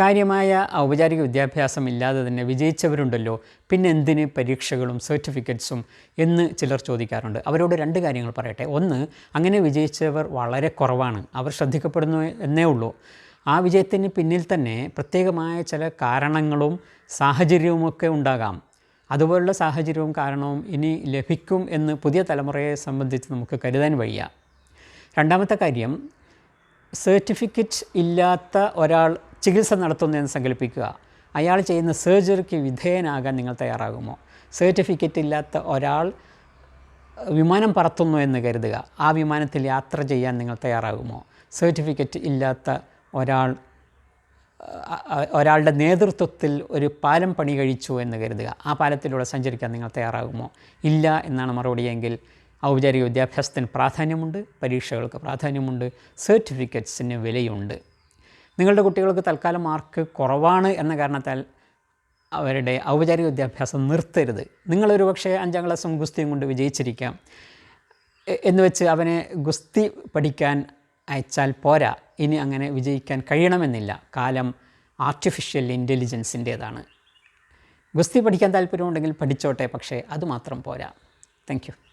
കാര്യമായ ഔപചാരിക വിദ്യാഭ്യാസം ഇല്ലാതെ തന്നെ വിജയിച്ചവരുണ്ടല്ലോ. പിന്നെ എന്തിന് പരീക്ഷകളും സർട്ടിഫിക്കറ്റ്സും എന്ന് ചിലർ ചോദിക്കാറുണ്ട്. അവരോട് രണ്ട് കാര്യങ്ങൾ പറയട്ടെ. ഒന്ന് അങ്ങനെ വിജയിച്ചവർ വളരെ കുറവാണ്. അവർ ശ്രദ്ധിക്കപ്പെടുന്നു എന്നേ ഉള്ളൂ. ആ വിജയത്തിന് പിന്നിൽ തന്നെ പ്രത്യേകമായ ചില കാരണങ്ങളും സാഹചര്യവുമൊക്കെ ഉണ്ടാകാം. അതുപോലുള്ള സാഹചര്യവും കാരണവും ഇനി ലഭിക്കും എന്ന് പുതിയ തലമുറയെ സംബന്ധിച്ച് നമുക്ക് കരുതാൻ വയ്യ. രണ്ടാമത്തെ കാര്യം സർട്ടിഫിക്കറ്റ് ഇല്ലാത്ത ഒരാൾ ചികിത്സ നടത്തുന്നതെന്ന് സങ്കല്പിക്കുക. അയാൾ ചെയ്യുന്ന സർജറിക്ക് വിധേയനാകാൻ നിങ്ങൾ തയ്യാറാകുമോ? സർട്ടിഫിക്കറ്റ് ഇല്ലാത്ത ഒരാൾ വിമാനം പറത്തുന്നു എന്ന് കരുതുക. ആ വിമാനത്തിൽ യാത്ര ചെയ്യാൻ നിങ്ങൾ തയ്യാറാകുമോ? സർട്ടിഫിക്കറ്റ് ഇല്ലാത്ത ഒരാൾ ഒരാളുടെ നേതൃത്വത്തിൽ ഒരു പാലം പണി കഴിച്ചു എന്ന് കരുതുക. ആ പാലത്തിലൂടെ സഞ്ചരിക്കാൻ നിങ്ങൾ തയ്യാറാകുമോ? ഇല്ല എന്നാണ് മറുപടിയെങ്കിൽ ഔപചാരിക വിദ്യാഭ്യാസത്തിന് പ്രാധാന്യമുണ്ട് പരീക്ഷകൾക്ക് പ്രാധാന്യമുണ്ട് സർട്ടിഫിക്കറ്റ്സിന് വിലയുണ്ട്. നിങ്ങളുടെ കുട്ടികൾക്ക് തൽക്കാലം മാർക്ക് കുറവാണ് എന്ന കാരണത്താൽ അവരുടെ ഔപചാരിക വിദ്യാഭ്യാസം നിർത്തരുത്. നിങ്ങളൊരു പക്ഷേ അഞ്ചാം ക്ലാസ്സും ഗുസ്തിയും കൊണ്ട് വിജയിച്ചിരിക്കാം. എന്ന് വെച്ച് അവനെ ഗുസ്തി പഠിക്കാൻ അയച്ചാൽ പോരാ. ഇനി അങ്ങനെ വിജയിക്കാൻ കഴിയണമെന്നില്ല. കാലം ആർട്ടിഫിഷ്യൽ ഇന്റലിജൻസിന്റേതാണ് ഗുസ്തി പഠിക്കാൻ താല്പര്യമുണ്ടെങ്കിൽ പഠിച്ചോട്ടെ പക്ഷേ അതുമാത്രം പോരാ. താങ്ക്